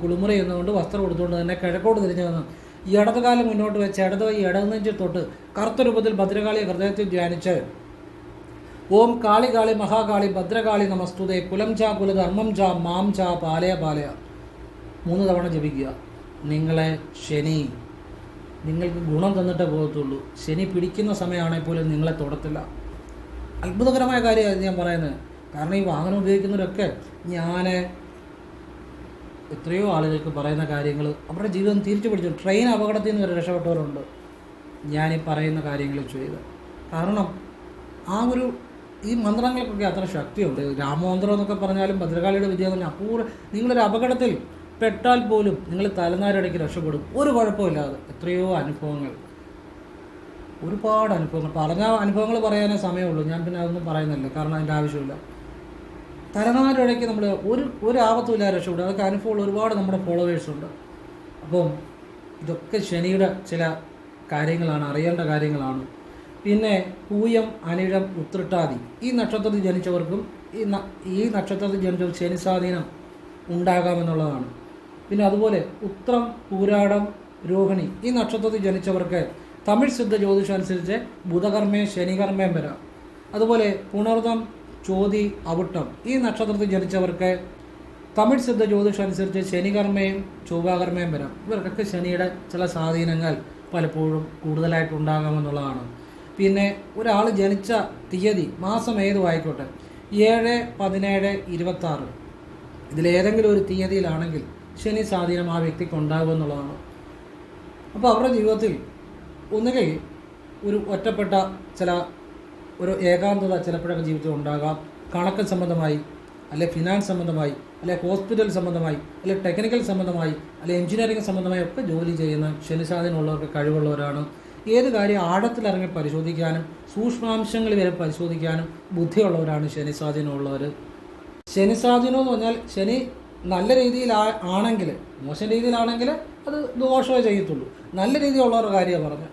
കുളിമുറി എന്നുകൊണ്ട് വസ്ത്രം ഉടുത്തുകൊണ്ട് തന്നെ കിഴക്കോട്ട് തിരിഞ്ഞു നിന്ന് ഇടതുകാലം മുന്നോട്ട് വെച്ച് ഇടത് ഈ ഇടതുനെഞ്ചിൽ തൊട്ട് കറുത്ത രൂപത്തിൽ ഭദ്രകാളിയെ ഹൃദയത്തിൽ ധ്യാനിച്ച് ഓം കാളി കാളി മഹാകാളി ഭദ്രകാളി നമസ്തുതേ. കുലം ചാ കുല ധർമ്മം ചാ മാം ചാ പാലയ പാലയ. മൂന്ന് തവണ ജപിക്കുക. നിങ്ങളെ ശനി. നിങ്ങൾക്ക് ഗുണം തന്നിട്ടേ പോകത്തുള്ളൂ. ശനി പിടിക്കുന്ന സമയമാണെങ്കിൽ പോലും നിങ്ങളെ തൊടത്തില്ല. അത്ഭുതകരമായ കാര്യമാണ് ഞാൻ പറയുന്നത്. കാരണം ഈ വാഹനം ഉപയോഗിക്കുന്നവരൊക്കെ ഞാൻ എത്രയോ ആളുകൾക്ക് പറയുന്ന കാര്യങ്ങൾ അവരുടെ ജീവിതം തിരിച്ചു പിടിച്ചു. ട്രെയിൻ അപകടത്തിൽ നിന്ന് വരെ രക്ഷപ്പെട്ടവരുണ്ട്. ഈ പറയുന്ന കാര്യങ്ങൾ ചെയ്ത്. കാരണം ആ ഒരു ഈ മന്ത്രങ്ങൾക്കൊക്കെ അത്ര ശക്തിയുണ്ട്. രാമമന്ത്രം എന്നൊക്കെ പറഞ്ഞാലും ഭദ്രകാളിയുടെ വിജയം തന്നെ അപൂർവ നിങ്ങളൊരു അപകടത്തിൽ പെട്ടാൽ പോലും നിങ്ങൾ തലനാരിടയ്ക്ക് രക്ഷപ്പെടും. ഒരു കുഴപ്പമില്ലാതെ എത്രയോ അനുഭവങ്ങൾ. ഒരുപാട് അനുഭവങ്ങൾ. പറഞ്ഞ അനുഭവങ്ങൾ പറയാനേ സമയമുള്ളൂ. ഞാൻ പിന്നെ അതൊന്നും പറയുന്നില്ല. കാരണം അതിന്റെ ആവശ്യമില്ല. തലനാരിടയ്ക്ക് നമ്മൾ ഒരു ഒരു ആപത്തുമില്ല രക്ഷപ്പെടും. അതൊക്കെ അനുഭവമുള്ള ഒരുപാട് നമ്മുടെ ഫോളോവേഴ്സുണ്ട് അപ്പം ഇതൊക്കെ ശനിയുടെ ചില കാര്യങ്ങളാണ്. അറിയേണ്ട കാര്യങ്ങളാണ്. പിന്നെ പൂയം അനിഴം ഉത്രട്ടാതി. ഈ നക്ഷത്രത്തിൽ ജനിച്ചവർക്കും ഈ ഈ നക്ഷത്രത്തിൽ ജനിച്ചവർ ശനി സ്വാധീനം ഉണ്ടാകാമെന്നുള്ളതാണ്. പിന്നെ അതുപോലെ ഉത്രം പൂരാടം രോഹിണി ഈ നക്ഷത്രത്തിൽ ജനിച്ചവർക്ക് തമിഴ് സിദ്ധ ജ്യോതിഷം അനുസരിച്ച് ബുധകർമ്മയും ശനികർമ്മയും വരാം. അതുപോലെ പുണർദം ചോതി അവിട്ടം ഈ നക്ഷത്രത്തിൽ ജനിച്ചവർക്ക് തമിഴ് സിദ്ധ ജ്യോതിഷം അനുസരിച്ച് ശനികർമ്മയും ചൊവ്വാകർമ്മയും വരാം. ഇവർക്കൊക്കെ ശനിയുടെ ചില സ്വാധീനങ്ങൾ പലപ്പോഴും കൂടുതലായിട്ട് ഉണ്ടാകാമെന്നുള്ളതാണ്. പിന്നെ ഒരാൾ ജനിച്ച തീയതി മാസം ഏതും ആയിക്കോട്ടെ. ഏഴ് പതിനേഴ് ഇരുപത്താറ്. ഇതിലേതെങ്കിലും ഒരു തീയതിയിലാണെങ്കിൽ ശനി സ്വാധീനം ആ വ്യക്തിക്ക് ഉണ്ടാകുമെന്നുള്ളതാണ് അപ്പോൾ അവരുടെ ജീവിതത്തിൽ ഒന്നുകിൽ ഒരു ഒറ്റപ്പെട്ട ചില ഒരു ഏകാന്തത ചിലപ്പോഴൊക്കെ ജീവിതത്തിൽ ഉണ്ടാകാം. കണക്ക് സംബന്ധമായി അല്ലെ ഫിനാൻസ് സംബന്ധമായി അല്ലെ ഹോസ്പിറ്റൽ സംബന്ധമായി അല്ലെ ടെക്നിക്കൽ സംബന്ധമായി അല്ലെ എഞ്ചിനീയറിംഗ് സംബന്ധമായി ഒക്കെ ജോലി ചെയ്യുന്ന ശനിസാധനമുള്ളവർക്ക് കഴിവുള്ളവരാണ്. ഏത് കാര്യം ആഴത്തിലിറങ്ങി പരിശോധിക്കാനും സൂക്ഷ്മാംശങ്ങൾ വരെ പരിശോധിക്കാനും ബുദ്ധിയുള്ളവരാണ് ശനി സ്വാധീനമുള്ളവർ ശനി സ്വാധീനം എന്ന് പറഞ്ഞാൽ ശനി നല്ല രീതിയിൽ ആണെങ്കിൽ മോശം രീതിയിലാണെങ്കിൽ അത് ദോഷമേ ചെയ്യത്തുള്ളൂ. നല്ല രീതിയിലുള്ളവരുടെ കാര്യമാണ് പറഞ്ഞത്.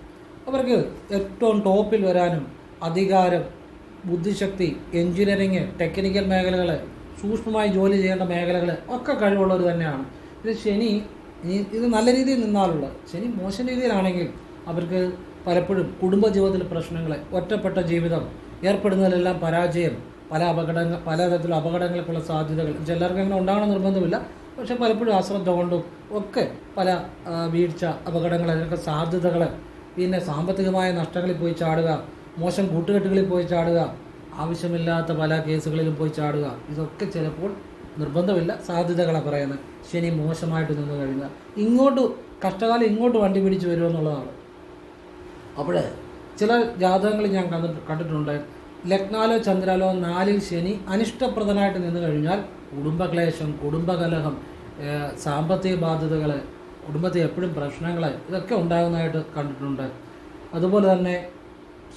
അവർക്ക് ഏറ്റവും ടോപ്പിൽ വരാനും അധികാരം ബുദ്ധിശക്തി എഞ്ചിനീയറിങ് ടെക്നിക്കൽ മേഖലകൾ സൂക്ഷ്മമായി ജോലി ചെയ്യേണ്ട മേഖലകൾ ഒക്കെ കഴിവുള്ളവർ തന്നെയാണ്. ഇത് ശനി ഇത് നല്ല രീതിയിൽ നിന്നാലുള്ള ശനി മോശം രീതിയിലാണെങ്കിൽ അവർക്ക് പലപ്പോഴും കുടുംബജീവിതത്തിൽ പ്രശ്നങ്ങൾ ഒറ്റപ്പെട്ട ജീവിതം ഏർപ്പെടുന്നതിലെല്ലാം പരാജയം പല അപകടങ്ങൾ പലതരത്തിലുള്ള അപകടങ്ങൾക്കുള്ള സാധ്യതകൾ. ചിലർക്ക് അങ്ങനെ ഉണ്ടാകണം നിർബന്ധമില്ല. പക്ഷെ പലപ്പോഴും അശ്രദ്ധ കൊണ്ടും ഒക്കെ പല വീഴ്ച അപകടങ്ങൾ അതിനൊക്കെ സാധ്യതകൾ പിന്നെ സാമ്പത്തികമായ നഷ്ടങ്ങളിൽ പോയി ചാടുക മോശം കൂട്ടുകെട്ടുകളിൽ പോയി ചാടുക ആവശ്യമില്ലാത്ത പല കേസുകളിലും പോയി ചാടുക ഇതൊക്കെ ചിലപ്പോൾ നിർബന്ധമില്ല. സാധ്യതകളാണ് പറയുന്നത്. ശനി മോശമായിട്ട് നിന്ന് കഴിഞ്ഞാൽ ഇങ്ങോട്ട് കഷ്ടകാലം ഇങ്ങോട്ട് വണ്ടി പിടിച്ച് വരുമെന്നുള്ളതാണ്. അപ്പോൾ ചില ജാതകങ്ങൾ ഞാൻ കണ്ടിട്ട് കണ്ടിട്ടുണ്ട്. ലഗ്നാലോ ചന്ദ്രാലോ നാലിൽ ശനി അനിഷ്ടപ്രദനായിട്ട് നിന്ന് കഴിഞ്ഞാൽ കുടുംബക്ലേശം കുടുംബകലഹം സാമ്പത്തിക ബാധ്യതകൾ കുടുംബത്തിൽ എപ്പോഴും പ്രശ്നങ്ങൾ ഇതൊക്കെ ഉണ്ടാകുന്നതായിട്ട് കണ്ടിട്ടുണ്ട്. അതുപോലെ തന്നെ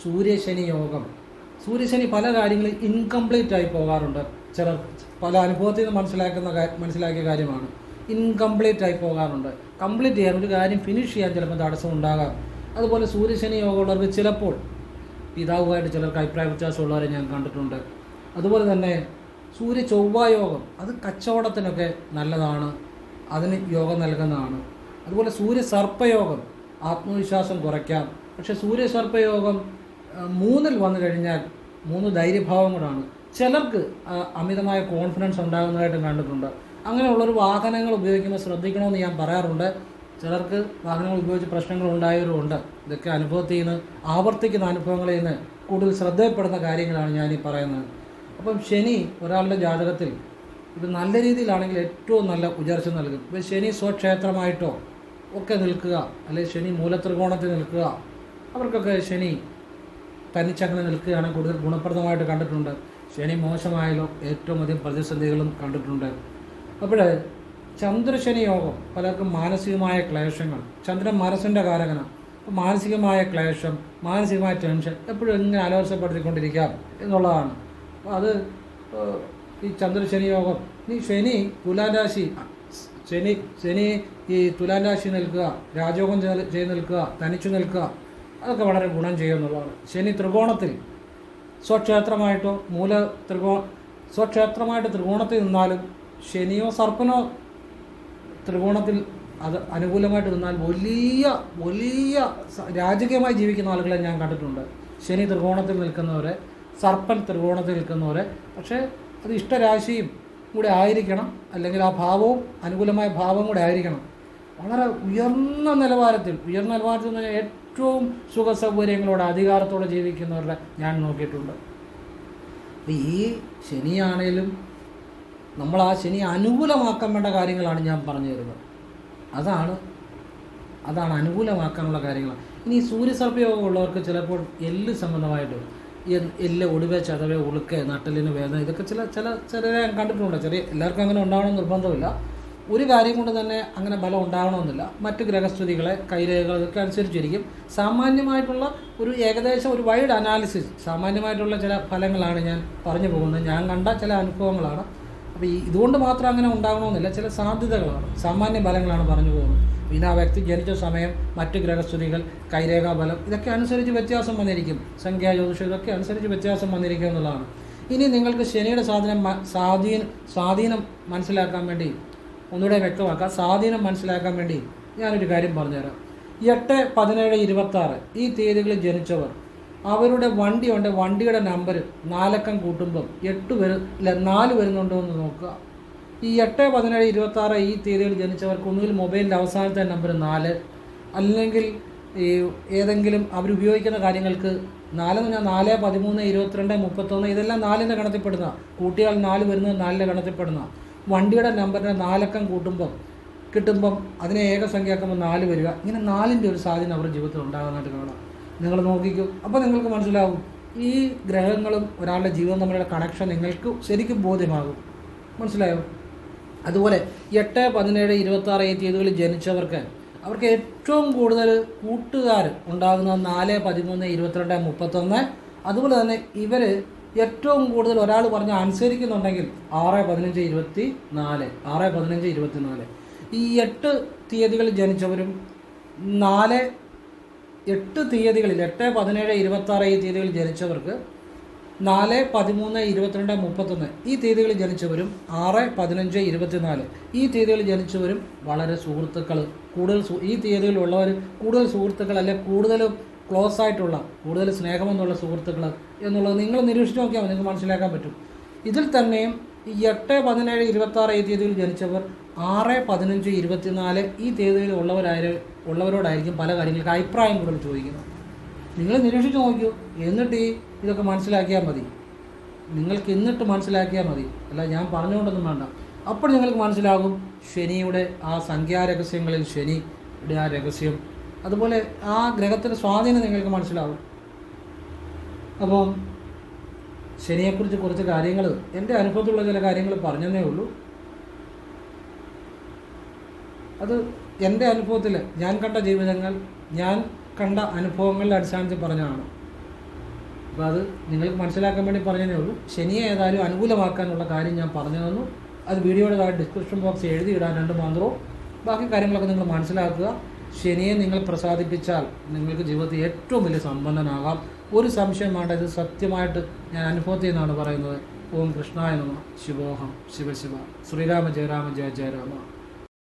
സൂര്യശനി യോഗം. സൂര്യശനി പല കാര്യങ്ങളും ഇൻകംപ്ലീറ്റ് ആയി പോകാറുണ്ട്. ചിലർ പല അനുഭവത്തിൽ നിന്ന് മനസ്സിലാക്കുന്ന മനസ്സിലാക്കിയ കാര്യമാണ്. ഇൻകംപ്ലീറ്റ് ആയി പോകാറുണ്ട്. കംപ്ലീറ്റ് ചെയ്യാൻ ഒരു കാര്യം ഫിനിഷ് ചെയ്യാൻ ചിലപ്പോൾ തടസ്സം ഉണ്ടാകാം അതുപോലെ സൂര്യശനി യോഗമുള്ളവർക്ക് ചിലപ്പോൾ പിതാവുമായിട്ട് ചിലർക്ക് അഭിപ്രായ വ്യത്യാസമുള്ളവരെ ഞാൻ കണ്ടിട്ടുണ്ട്. അതുപോലെ തന്നെ സൂര്യ ചൊവ്വ യോഗം അത് കച്ചവടത്തിനൊക്കെ നല്ലതാണ് അതിന് യോഗം നൽകുന്നതാണ്. അതുപോലെ സൂര്യ സർപ്പയോഗം ആത്മവിശ്വാസം കുറയ്ക്കാം. പക്ഷേ സൂര്യ സർപ്പയോഗം മൂന്നിൽ വന്നു കഴിഞ്ഞാൽ മൂന്ന് ധൈര്യഭാവം കൂടാണ്. ചിലർക്ക് അമിതമായ കോൺഫിഡൻസ് ഉണ്ടാകുന്നതായിട്ടും കണ്ടിട്ടുണ്ട്. അങ്ങനെയുള്ളൊരു വാഹനങ്ങൾ ഉപയോഗിക്കുമ്പോൾ ശ്രദ്ധിക്കണമെന്ന് ഞാൻ പറയാറുണ്ട്. ചിലർക്ക് വാഹനങ്ങൾ ഉപയോഗിച്ച് പ്രശ്നങ്ങൾ ഉണ്ടായവരുമുണ്ട്. ഇതൊക്കെ അനുഭവത്തിൽ നിന്ന് ആവർത്തിക്കുന്ന അനുഭവങ്ങളിൽ നിന്ന് കൂടുതൽ ശ്രദ്ധയപ്പെടുന്ന കാര്യങ്ങളാണ് ഞാൻ ഈ പറയുന്നത്. അപ്പം ശനി ഒരാളുടെ ജാതകത്തിൽ ഇത് നല്ല രീതിയിലാണെങ്കിൽ ഏറ്റവും നല്ല ഉയർച്ച നൽകും. ഇപ്പം ശനി സ്വക്ഷേത്രമായിട്ടോ ഒക്കെ നിൽക്കുക അല്ലെങ്കിൽ ശനി മൂലത്രികോണത്തിൽ നിൽക്കുക അവർക്കൊക്കെ ശനി തനിച്ചങ്ങനെ നിൽക്കുകയാണെങ്കിൽ കൂടുതൽ ഗുണപ്രദമായിട്ട് കണ്ടിട്ടുണ്ട്. ശനി മോശമായാലോ ഏറ്റവും അധികം പ്രതിസന്ധികളും കണ്ടിട്ടുണ്ട്. അപ്പോൾ ചന്ദ്രശനി യോഗം പലർക്കും മാനസികമായ ക്ലേശങ്ങൾ. ചന്ദ്രൻ മനസ്സിന്റെ കാരകനാണ് മാനസികമായ ക്ലേശം മാനസികമായ ടെൻഷൻ എപ്പോഴും ഇങ്ങനെ അലോസപ്പെടുത്തിക്കൊണ്ടിരിക്കാം എന്നുള്ളതാണ്. അത് ഈ ചന്ദ്രശനി യോഗം ഈ ശനി തുലാരാശി ശനി ശനി ഈ തുലാരാശി നിൽക്കുക രാജയോഗം ചെയ്ത് നിൽക്കുക തനിച്ചു നിൽക്കുക അതൊക്കെ വളരെ ഗുണം ചെയ്യുമെന്നുള്ളതാണ് ശനി ത്രികോണത്തിൽ സ്വക്ഷേത്രമായിട്ടോ മൂല ത്രികോ സ്വക്ഷേത്രമായിട്ട് ത്രികോണത്തിൽ നിന്നാലും ശനിയോ സർപ്പനോ ത്രികോണത്തിൽ അത് അനുകൂലമായിട്ട് നിന്നാൽ വലിയ വലിയ രാജകീയമായി ജീവിക്കുന്ന ആളുകളെ ഞാൻ കണ്ടിട്ടുണ്ട്. ശനി ത്രികോണത്തിൽ നിൽക്കുന്നവരെ സർപ്പൻ ത്രികോണത്തിൽ നിൽക്കുന്നവരെ. പക്ഷേ അത് ഇഷ്ടരാശിയും കൂടെ ആയിരിക്കണം. അല്ലെങ്കിൽ ആ ഭാവവും അനുകൂലമായ ഭാവം കൂടെ ആയിരിക്കണം. വളരെ ഉയർന്ന നിലവാരത്തിൽ ഉയർന്ന നിലവാരത്തിൽ എന്ന് പറഞ്ഞാൽ ഏറ്റവും സുഖസൗകര്യങ്ങളോടെ അധികാരത്തോടെ ജീവിക്കുന്നവരുടെ ഞാൻ നോക്കിയിട്ടുണ്ട്. ഈ ശനിയാണേലും നമ്മൾ ആ ശനി അനുകൂലമാക്കാൻ വേണ്ട കാര്യങ്ങളാണ് ഞാൻ പറഞ്ഞു തരുന്നത്. അതാണ് അതാണ് അനുകൂലമാക്കാനുള്ള കാര്യങ്ങൾ. ഇനി സൂര്യസർപ്പയോഗം ഉള്ളവർക്ക് ചിലപ്പോൾ എല്ല് സംബന്ധമായിട്ട് എല്ല് ഒടുവെ ചതവെ ഉളുക്ക് നട്ടലിന് വേദന ഇതൊക്കെ ചില ചില ചെറിയ കണ്ടിട്ടുണ്ട് ചെറിയ എല്ലാവർക്കും അങ്ങനെ ഉണ്ടാവണം നിർബന്ധമില്ല ഒരു കാര്യം കൊണ്ട് തന്നെ അങ്ങനെ ബലം ഉണ്ടാവണമെന്നില്ല. മറ്റു ഗ്രഹസ്ഥിതികളെ കൈരേഖകൾ ഇതൊക്കെ അനുസരിച്ചിരിക്കും. സാമാന്യമായിട്ടുള്ള ഒരു ഏകദേശം ഒരു വൈഡ് അനാലിസിസ് സാമാന്യമായിട്ടുള്ള ചില ഫലങ്ങളാണ് ഞാൻ പറഞ്ഞു പോകുന്നത്. ഞാൻ കണ്ട ചില അനുഭവങ്ങളാണ്. അപ്പോൾ ഈ ഇതുകൊണ്ട് മാത്രം അങ്ങനെ ഉണ്ടാകണമെന്നില്ല ചില സാധ്യതകളാണ്. സാമാന്യ ബലങ്ങളാണ് പറഞ്ഞു പോകുന്നത്. പിന്നെ ആ വ്യക്തി ജനിച്ച സമയം മറ്റ് ഗ്രഹസ്ഥിതികൾ കൈരേഖാ ബലം ഇതൊക്കെ അനുസരിച്ച് വ്യത്യാസം വന്നിരിക്കും. സംഖ്യാ ജ്യോതിഷം ഇതൊക്കെ അനുസരിച്ച് വ്യത്യാസം വന്നിരിക്കും എന്നുള്ളതാണ്. ഇനി നിങ്ങൾക്ക് ശനിയുടെ സാധനം സ്വാധീനം സ്വാധീനം മനസ്സിലാക്കാൻ വേണ്ടി ഒന്നുകൂടെ വ്യക്തമാക്കാം. സ്വാധീനം മനസ്സിലാക്കാൻ വേണ്ടി ഞാനൊരു കാര്യം പറഞ്ഞുതരാം. എട്ട് പതിനേഴ് ഇരുപത്തി ഈ തീയതികളിൽ ജനിച്ചവർ അവരുടെ വണ്ടി ഉണ്ട് വണ്ടിയുടെ നമ്പർ നാലക്കം കൂട്ടുമ്പം എട്ട് വരു ഇല്ല നാല് വരുന്നുണ്ടോ എന്ന് നോക്കുക. ഈ എട്ട് പതിനേഴ് ഇരുപത്താറ് ഈ തീയതിയിൽ ജനിച്ചവർക്ക് ഒന്നുകിൽ മൊബൈലിന്റെ അവസാനത്തെ നമ്പർ നാല് അല്ലെങ്കിൽ ഈ ഏതെങ്കിലും അവരുപയോഗിക്കുന്ന കാര്യങ്ങൾക്ക് നാലെന്ന് പറഞ്ഞാൽ നാല് പതിമൂന്ന് ഇരുപത്തിരണ്ട് മുപ്പത്തൊന്ന് ഇതെല്ലാം നാലിന്റെ ഗണത്തിൽപ്പെടുന്ന കൂട്ടിയാൽ നാല് വരുന്നത് നാലിന്റെ ഗണത്തിൽപ്പെടുന്ന വണ്ടിയുടെ നമ്പറിന്റെ നാലക്കം കൂട്ടുമ്പം കിട്ടുമ്പം അതിനെ ഏകസംഖ്യയാക്കുമ്പോൾ നാല് വരിക. ഇങ്ങനെ നാലിന്റെ ഒരു സാധ്യത അവരുടെ ജീവിതത്തിൽ ഉണ്ടാകുന്നതായിട്ട് കാണാം. നിങ്ങൾ നോക്കിക്കൂ. അപ്പോൾ നിങ്ങൾക്ക് മനസ്സിലാവും ഈ ഗ്രഹങ്ങളും ഒരാളുടെ ജീവിതം തമ്മിലുള്ള കണക്ഷൻ നിങ്ങൾക്ക് ശരിക്കും ബോധ്യമാകും. മനസ്സിലായോ? അതുപോലെ എട്ട് പതിനേഴ് ഇരുപത്താറ് ഈ തീയതികളിൽ ജനിച്ചവർക്ക് അവർക്ക് ഏറ്റവും കൂടുതൽ കൂട്ടുകാർ ഉണ്ടാകുന്ന നാല് പതിമൂന്ന് ഇരുപത്തിരണ്ട് മുപ്പത്തൊന്ന്. അതുപോലെ തന്നെ ഇവർ ഏറ്റവും കൂടുതൽ ഒരാൾ പറഞ്ഞ് അനുസരിക്കുന്നുണ്ടെങ്കിൽ ആറ് പതിനഞ്ച് ഇരുപത്തി നാല് ആറ് പതിനഞ്ച് ഇരുപത്തി നാല് ഈ എട്ട് തീയതികളിൽ ജനിച്ചവരും നാല് എട്ട് തീയതികളിൽ എട്ട് പതിനേഴ് ഇരുപത്താറ് ഈ തീയതികളിൽ ജനിച്ചവർക്ക് നാല് പതിമൂന്ന് ഇരുപത്തിരണ്ട് മുപ്പത്തൊന്ന് ഈ തീയതികളിൽ ജനിച്ചവരും ആറ് പതിനഞ്ച് ഇരുപത്തിനാല് ഈ തീയതികളിൽ ജനിച്ചവരും വളരെ സുഹൃത്തുക്കൾ കൂടുതൽ ഈ തീയതികളിലുള്ളവർ കൂടുതൽ സുഹൃത്തുക്കൾ അല്ലെ കൂടുതൽ ക്ലോസ് ആയിട്ടുള്ള കൂടുതൽ സ്നേഹമെന്നുള്ള സുഹൃത്തുക്കൾ എന്നുള്ളത് നിങ്ങൾ നിരീക്ഷിച്ച് നോക്കിയാൽ നിങ്ങൾക്ക് മനസ്സിലാക്കാൻ പറ്റും. ഇതിൽ തന്നെയും ഈ എട്ട് പതിനേഴ് ഇരുപത്താറ് ഈ തീയതിയിൽ ജനിച്ചവർ ആറ് പതിനഞ്ച് ഇരുപത്തിനാല് ഈ തീയതിയിൽ ഉള്ളവരായ ഉള്ളവരോടായിരിക്കും പല കാര്യങ്ങൾക്ക് അഭിപ്രായം കൂടുതൽ ചോദിക്കുന്നത്. നിങ്ങൾ നിരീക്ഷിച്ച് നോക്കൂ എന്നിട്ട് ഈ ഇതൊക്കെ മനസ്സിലാക്കിയാൽ മതി. നിങ്ങൾക്ക് എന്നിട്ട് മനസ്സിലാക്കിയാൽ മതി. അല്ല ഞാൻ പറഞ്ഞുകൊണ്ടൊന്നും വേണ്ട. അപ്പോൾ നിങ്ങൾക്ക് മനസ്സിലാകും ശനിയുടെ ആ സംഖ്യാരഹസ്യങ്ങളിൽ ശനിയുടെ ആ രഹസ്യം അതുപോലെ ആ ഗ്രഹത്തിന്റെ സ്വാധീനം നിങ്ങൾക്ക് മനസ്സിലാവും അപ്പോൾ ശനിയെക്കുറിച്ച് കുറച്ച് കാര്യങ്ങൾ എന്റെ അനുഭവത്തിലുള്ള ചില കാര്യങ്ങൾ പറഞ്ഞതേ ഉള്ളൂ. അത് എന്റെ അനുഭവത്തിൽ ഞാൻ കണ്ട ജീവിതങ്ങൾ ഞാൻ കണ്ട അനുഭവങ്ങളുടെ അടിസ്ഥാനത്തിൽ പറഞ്ഞതാണ്. അപ്പോൾ അത് നിങ്ങൾക്ക് മനസ്സിലാക്കാൻ വേണ്ടി പറഞ്ഞതേ ഉള്ളൂ. ശനിയെ ഏതായാലും അനുകൂലമാക്കാനുള്ള കാര്യം ഞാൻ പറഞ്ഞു തന്നു. അത് വീഡിയോയുടെ താഴെ ഡിസ്ക്രിപ്ഷൻ ബോക്സ് എഴുതിയിടാൻ രണ്ട് മന്ത്രവും. ബാക്കി കാര്യങ്ങളൊക്കെ നിങ്ങൾ മനസ്സിലാക്കുക. ശനിയെ നിങ്ങൾ പ്രസാദിപ്പിച്ചാൽ നിങ്ങൾക്ക് ജീവിതത്തിൽ ഏറ്റവും വലിയ സമ്പന്നനാകാം. ഒരു സംശയം വേണ്ട ഇത് സത്യമായിട്ട് ഞാൻ അനുഭവത്തിൽ നിന്നാണ് പറയുന്നത്. ഓം കൃഷ്ണായ നമ. ശിവോഹം. ശിവശിവ. ശ്രീരാമ ജയരാമ ജയ ജയരാമ